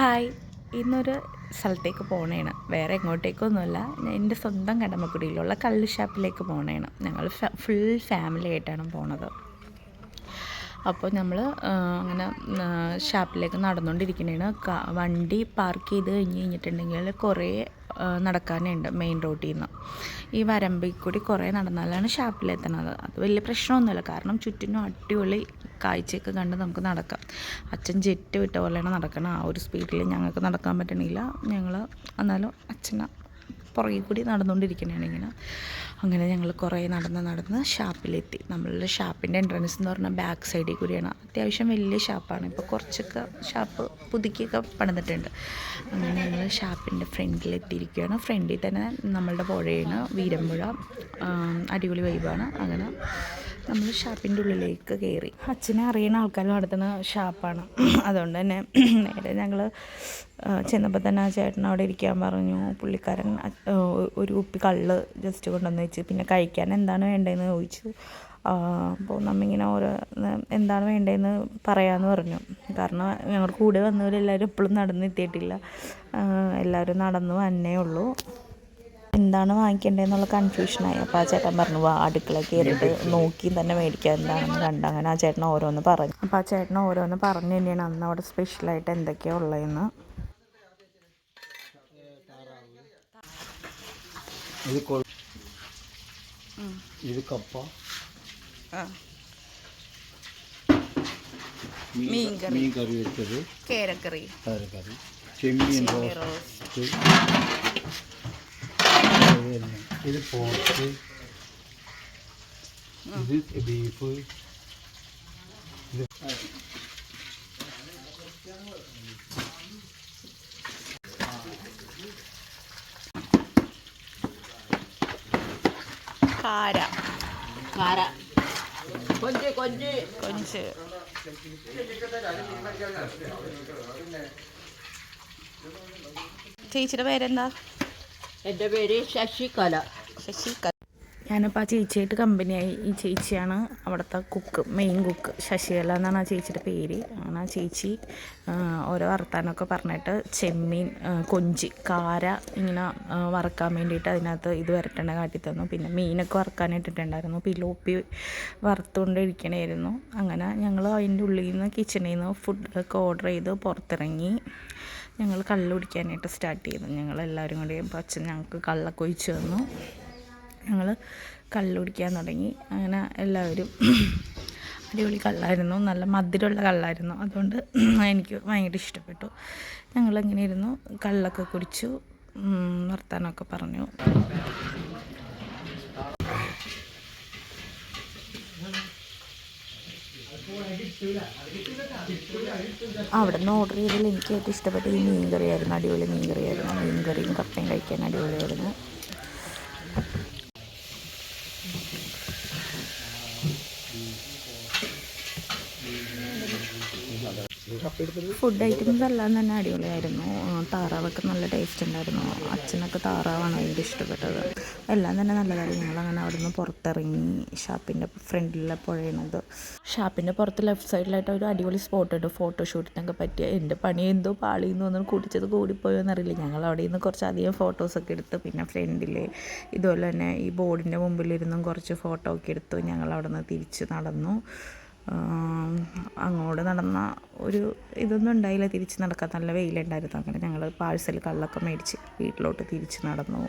Hi. ഇന്നൊരു സ്ഥലത്തേക്ക് പോകണേണ് വേറെ എങ്ങോട്ടേക്കൊന്നുമല്ല. എന്റെ സ്വന്തം കടമക്കുടിയിലുള്ള കള്ളുഷാപ്പിലേക്ക് പോകണേണ് ഞങ്ങൾ ഫുൾ ഫാമിലി ആയിട്ടാണ് പോണത്. അപ്പോൾ നമ്മൾ അങ്ങനെ ഷാപ്പിലേക്ക് നടന്നുകൊണ്ടിരിക്കണേണ് വണ്ടി പാർക്ക് ചെയ്ത് കഴിഞ്ഞ് കഴിഞ്ഞിട്ടുണ്ടെങ്കിൽ കുറേ നടക്കാനുണ്ട് മെയിൻ റോഡിൽ നിന്ന് ഈ വരമ്പിൽ കൂടി കുറേ നടന്നാലാണ് ഷാപ്പിലെത്തണത്. അത് വലിയ പ്രശ്നമൊന്നുമില്ല കാരണം ചുറ്റിനും അടിപൊളി കാഴ്ചയൊക്കെ കണ്ട് നമുക്ക് നടക്കാം. അച്ഛൻ ജെറ്റ് വിട്ട പോലെയാണ് നടക്കണം ആ ഒരു സ്പീഡിൽ ഞങ്ങൾക്ക് നടക്കാൻ പറ്റണില്ല. ഞങ്ങൾ എന്നാലും അച്ഛനെ പുറകിൽ കൂടി നടന്നുകൊണ്ടിരിക്കണതാണ് ഇങ്ങനെ. അങ്ങനെ ഞങ്ങൾ കുറേ നടന്ന് നടന്ന് ഷാപ്പിലെത്തി. നമ്മളുടെ ഷാപ്പിന്റെ എൻട്രൻസ് എന്ന് പറഞ്ഞാൽ ബാക്ക് സൈഡിൽ കൂടിയാണ്. അത്യാവശ്യം വലിയ ഷാപ്പാണ്. ഇപ്പോൾ കുറച്ചൊക്കെ ഷാപ്പ് പുതുക്കിയൊക്കെ പണിതിട്ടുണ്ട്. അങ്ങനെ ഞങ്ങൾ ഷാപ്പിന്റെ ഫ്രണ്ടിലെത്തിയിരിക്കുകയാണ്. ഫ്രണ്ടിൽ തന്നെ നമ്മളുടെ പുഴയാണ്. വീരമ്പുഴ. അടിപൊളി വൈബാണ് അങ്ങനെ നമ്മൾ ഷാപ്പിന്റെ ഉള്ളിലേക്ക് കയറി. അച്ഛനെ അറിയുന്ന ആൾക്കാർ നടത്തുന്ന ഷാപ്പാണ്. അതുകൊണ്ട് തന്നെ നേരെ ഞങ്ങൾ ചെന്നപ്പോൾ തന്നെ ആ ചേട്ടൻ അവിടെ ഇരിക്കാൻ പറഞ്ഞു. പുള്ളിക്കാരൻ ഒരു കുപ്പി കള്ള് ജസ്റ്റ് കൊണ്ടുവന്ന് വെച്ച് പിന്നെ കഴിക്കാൻ എന്താണ് വേണ്ടതെന്ന് ചോദിച്ചു. അപ്പോൾ നമ്മിങ്ങനെ ഓരോ എന്താണ് വേണ്ടതെന്ന് പറയാമെന്ന് പറഞ്ഞു. കാരണം ഞങ്ങൾ കൂടെ വന്നവരെല്ലാവരും ഇപ്പോഴും നടന്നെത്തിയിട്ടില്ല എല്ലാവരും നടന്നു വന്നേ ഉള്ളൂ. എന്താണ് വാങ്ങിക്കേണ്ടതെന്നുള്ള കൺഫ്യൂഷനായി അപ്പോൾ ആ ചേട്ടൻ പറഞ്ഞു വാ അടുക്കള കയറിയിട്ട് നോക്കി തന്നെ മേടിക്കുക എന്താണെന്ന് കണ്ട്. അങ്ങനെ ആ ചേട്ടൻ ഓരോന്ന് പറഞ്ഞു. അപ്പോൾ ആ ചേട്ടൻ ഓരോന്ന് പറഞ്ഞു തന്നെയാണ് അന്ന് അവിടെ സ്പെഷ്യലായിട്ട് എന്തൊക്കെയാണ് ഉള്ളതെന്ന്. ഇത് കൊ ഇത് കപ്പ. മീൻ കറി. മീൻ കറി വെച്ചത്. കേരക്കറി. കറി കറി ചെമ്മീൻ ചെമ്മീൻ റോസ്റ്റ്. ഇത് പോർക്ക്. ഇത് ബീഫ്. കാര. കാര. കൊഞ്ച് കൊഞ്ച്. കൊഞ്ച്. ചേച്ചിയുടെ പേരെന്താ? എന്റെ പേര് ശശികല. ശശികല. ഞാനിപ്പോൾ ആ ചേച്ചിയായിട്ട് കമ്പനിയായി. ഈ ചേച്ചിയാണ് അവിടുത്തെ കുക്ക് മെയിൻ കുക്ക് ശശികല എന്നാണ് ആ ചേച്ചിയുടെ പേര്. അങ്ങനെ ആ ചേച്ചി ഓരോ വർത്താനമൊക്കെ പറഞ്ഞിട്ട് ചെമ്മീൻ കൊഞ്ചി കാര ഇങ്ങനെ വറക്കാൻ വറുക്കാൻ വേണ്ടിയിട്ട് അതിനകത്ത് ഇത് വരട്ടേണ്ട കാട്ടി തന്നു. പിന്നെ മീനൊക്കെ വറുക്കാനിട്ടിട്ടുണ്ടായിരുന്നു പിലോപ്പി വറുത്തുകൊണ്ടിരിക്കണമായിരുന്നു അങ്ങനെ ഞങ്ങൾ അതിന്റെ ഉള്ളിൽ നിന്ന് കിച്ചണിൽ നിന്ന് ഫുഡൊക്കെ ഓർഡർ ചെയ്ത് പുറത്തിറങ്ങി. ഞങ്ങൾ കള്ള് കുടിക്കാനായിട്ട് സ്റ്റാർട്ട് ചെയ്തു. ഞങ്ങളെല്ലാവരും കൂടി അപ്പോൾ അച്ഛൻ ഞങ്ങൾക്ക് കള്ളൊക്കെ ഒഴിച്ച് തന്നു. ഞങ്ങൾ കള്ള് കുടിക്കാൻ തുടങ്ങി. അങ്ങനെ എല്ലാവരും അടിപൊളി കള്ളായിരുന്നു. നല്ല മധുരമുള്ള കള്ളായിരുന്നു. അതുകൊണ്ട് എനിക്ക് ഭയങ്കര ഇഷ്ടപ്പെട്ടു. ഞങ്ങളങ്ങനെ ഇരുന്നു? കള്ളൊക്കെ കുടിച്ചു. വർത്താനമൊക്കെ പറഞ്ഞു. അവിടെ നിന്ന് ഓർഡർ ചെയ്തതിൽ എനിക്ക് ഏറ്റവും ഇഷ്ടപ്പെട്ട ഈ മീൻ കറിയായിരുന്നു അടിപൊളി മീൻ കറിയായിരുന്നു മീൻ കറിയും കപ്പയും കഴിക്കാൻ അടിപൊളിയായിരുന്നു. ഫുഡ് ഐറ്റംസ് എല്ലാം തന്നെ അടിപൊളിയായിരുന്നു. താറാവൊക്കെ നല്ല ടേസ്റ്റ് ഉണ്ടായിരുന്നു. അച്ഛനൊക്കെ താറാവാണ് ഭയങ്കര ഇഷ്ടപ്പെട്ടത്. എല്ലാം തന്നെ നല്ലതായിരുന്നു ഞങ്ങളങ്ങനെ അവിടെ നിന്ന് പുറത്തിറങ്ങി ഷാപ്പിന്റെ ഫ്രണ്ടിലെ പുഴയണത്. ഷാപ്പിന്റെ പുറത്ത് ലെഫ്റ്റ് സൈഡിലായിട്ട് ഒരു അടിപൊളി സ്പോട്ട് ഉണ്ട്. ഫോട്ടോഷൂട്ടിനൊക്കെ പറ്റിയ. എന്റെ പണി എന്തോ പാളിയെന്ന് വന്നു കുടിച്ചത് കൂടിപ്പോയോ എന്നറിയില്ല ഞങ്ങൾ അവിടെ നിന്ന് കുറച്ചധികം ഫോട്ടോസൊക്കെ എടുത്തു. പിന്നെ ഫ്രണ്ടിൽ ഇതുപോലെ തന്നെ ഈ ബോർഡിന്റെ മുമ്പിലിരുന്നും കുറച്ച് ഫോട്ടോ ഒക്കെ എടുത്തു. ഞങ്ങൾ അവിടെ നിന്ന് തിരിച്ച് നടന്നു. അങ്ങോട്ട് നടന്ന ഒരു ഇതൊന്നും ഉണ്ടായില്ല. തിരിച്ച് നടക്കാൻ നല്ല വെയിലുണ്ടായിരുന്നു. അങ്ങനെ ഞങ്ങൾ പാഴ്സൽ കള്ളൊക്കെ മേടിച്ച് വീട്ടിലോട്ട് തിരിച്ച് നടന്നു.